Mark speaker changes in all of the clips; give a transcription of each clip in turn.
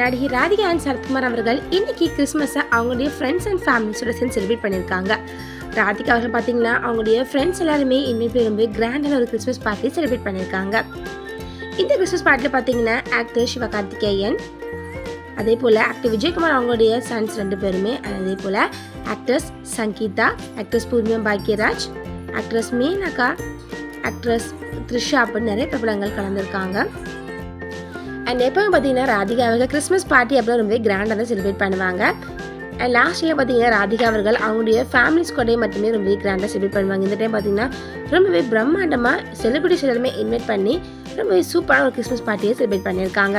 Speaker 1: நடிகை ராதிகா அண்ட் சரத்குமார் அவர்கள் இன்னைக்கு கிறிஸ்மஸை அவங்களுடைய ஃப்ரெண்ட்ஸ் அண்ட் ஃபேமிலிஸோட சேர்ந்து செலிப்ரேட் பண்ணியிருக்காங்க. ராதிகா அவர்கள் பார்த்தீங்கன்னா அவங்களுடைய ஃப்ரெண்ட்ஸ் எல்லாருமே இன்னைக்கு விரும்பி கிராண்டான ஒரு கிறிஸ்மஸ் பார்ட்டி செலிப்ரேட் பண்ணியிருக்காங்க. இந்த கிறிஸ்மஸ் பார்ட்டியில் பார்த்தீங்கன்னா ஆக்டர் சிவகார்த்திகேயன் அதே போல் ஆக்டர் விஜயகுமார் அவங்களுடைய சன்ஸ் ரெண்டு பேருமே அதே போல் actress Sangeetha actress Poornima Bhagyaraj actress Menaka actress Trisha அப்படின்னு நிறைய பிரபலங்கள் கலந்துருக்காங்க. அண்ட் எப்போவும் பார்த்தீங்கன்னா ராதிகா அவர்கள் கிறிஸ்மஸ் பார்ட்டி அப்புறம் ரொம்பவே கிராண்டாக தான் செலிப்ரேட் பண்ணுவாங்க. அண்ட் லாஸ்ட் இயர் பார்த்தீங்கன்னா ராதிகா அவர்கள் அவங்களுடைய ஃபேமிலிஸ் கூடயே மட்டுமே ரொம்பவே கிராண்டாக செலிப்ரேட் பண்ணுவாங்க. இந்த டைம் பார்த்தீங்கன்னா ரொம்பவே பிரம்மாண்டமாக செலிப்ரிட்டிஸ் எல்லாருமே இன்வைட் பண்ணி ரொம்பவே சூப்பரான ஒரு கிறிஸ்மஸ் பார்ட்டியை செலிப்ரேட் பண்ணியிருக்காங்க.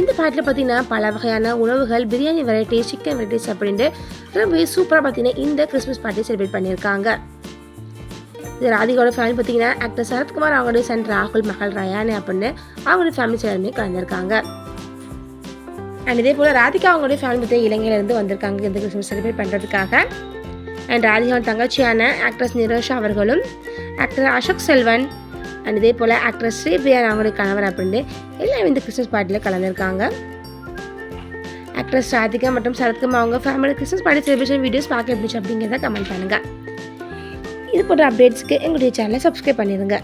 Speaker 1: இந்த பார்ட்டியில் பார்த்தீங்கன்னா பல வகையான உணவுகள் பிரியாணி வெரைட்டிஸ் சிக்கன் வெரைட்டிஸ் அப்படின்ட்டு ரொம்பவே சூப்பராக பார்த்தீங்கன்னா இந்த கிறிஸ்மஸ் பார்ட்டியை செலிப்ரேட் பண்ணியிருக்காங்க. இது ராதிகாவோட ஃபேமிலி பார்த்தீங்கன்னா ஆக்டர் சரத்குமார் அவங்களுடைய சன் ராகுல் மகள் ரயானே அப்படின்னு அவங்களுடைய ஃபேமிலி எல்லாருமே கலந்துருக்காங்க. அண்ட் இதே போல் ராதிகா அவங்களுடைய ஃபேமிலி பார்த்தீங்கன்னா இலங்கையிலேருந்து வந்திருக்காங்க இந்த கிறிஸ்மஸ் செலிப்ரேட் பண்ணுறதுக்காக அண்ட் ராதிகாவின் தங்கச்சியான ஆக்ட்ரஸ் நிரோஷா அவர்களும் ஆக்டர் அசோக் செல்வன் அண்ட் இதே போல் ஆக்ட்ரஸ் ஸ்ரீபிரியா அவங்களுடைய கணவர் அப்படின்னு எல்லாரும் இந்த கிறிஸ்மஸ் பார்ட்டியில் கலந்துருக்காங்க. ஆக்ட்ரஸ் ராதிகா மற்றும் சரத்குமார் அவங்க family Christmas party celebration videos பார்க்க எப்படி அப்படிங்கிறத கமெண்ட் பண்ணுங்கள் இது போன்ற அப்டேட்ஸ்க்கு எங்களுடைய சேனலை சப்ஸ்கிரைப் பண்ணிடுங்க.